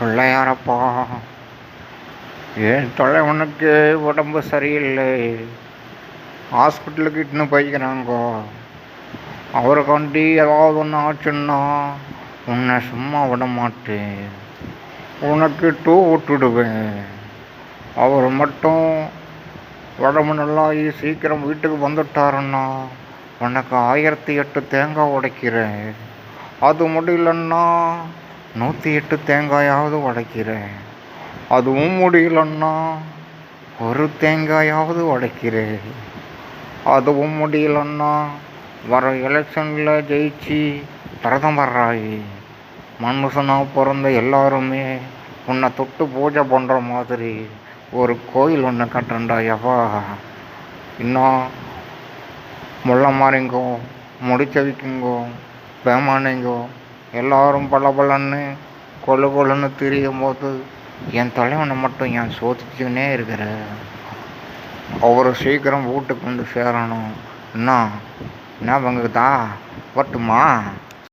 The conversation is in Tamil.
பிள்ளையாரப்பா. ஏன் தொலைவனுக்கு உடம்பு சரியில்லை. ஹாஸ்பிட்டலுக்கு இட்டுன்னு போய்க்கிறாங்கோ. அவருக்காண்டி ஏதாவது ஒன்று ஆச்சுன்னா உன்னை சும்மா விட மாட்டேன் உனக்கு டூ விட்டுடுவேன். அவர் மட்டும் உடம்பு நல்லா சீக்கிரம் வீட்டுக்கு வந்துட்டாருன்னா உனக்கு ஆயிரத்தி எட்டு தேங்காய் உடைக்கிறேன். அது முடியலன்னா நூற்றி எட்டு தேங்காயாவது உடைக்கிறேன் அதுவும் முடியலன்னா ஒரு தேங்காயாவது உடைக்கிறேன் அதுவும் முடியலன்னா வர எலெக்ஷனில் ஜெயிச்சு பிரதமர் ஆகி மனுஷனாக பிறந்த எல்லாருமே உன்னை தொட்டு பூஜை பண்ணுற மாதிரி ஒரு கோயில் ஒன்று கட்டுறேன்டா யப்பா இன்னும் முள்ள மாறிங்கோ முடிச்சவிக்குங்கோ பேமானிங்கோ எல்லாரும் பல பலன்னு கொழு கொழுன்னு திரியும் போது என் தலைவனை மட்டும் என் சோதிச்சுக்கினே இருக்கிற? அவர் சீக்கிரம் வீட்டுக்கு வந்து சேரணும். என்ன? என்ன பங்குதா? வரட்டுமா?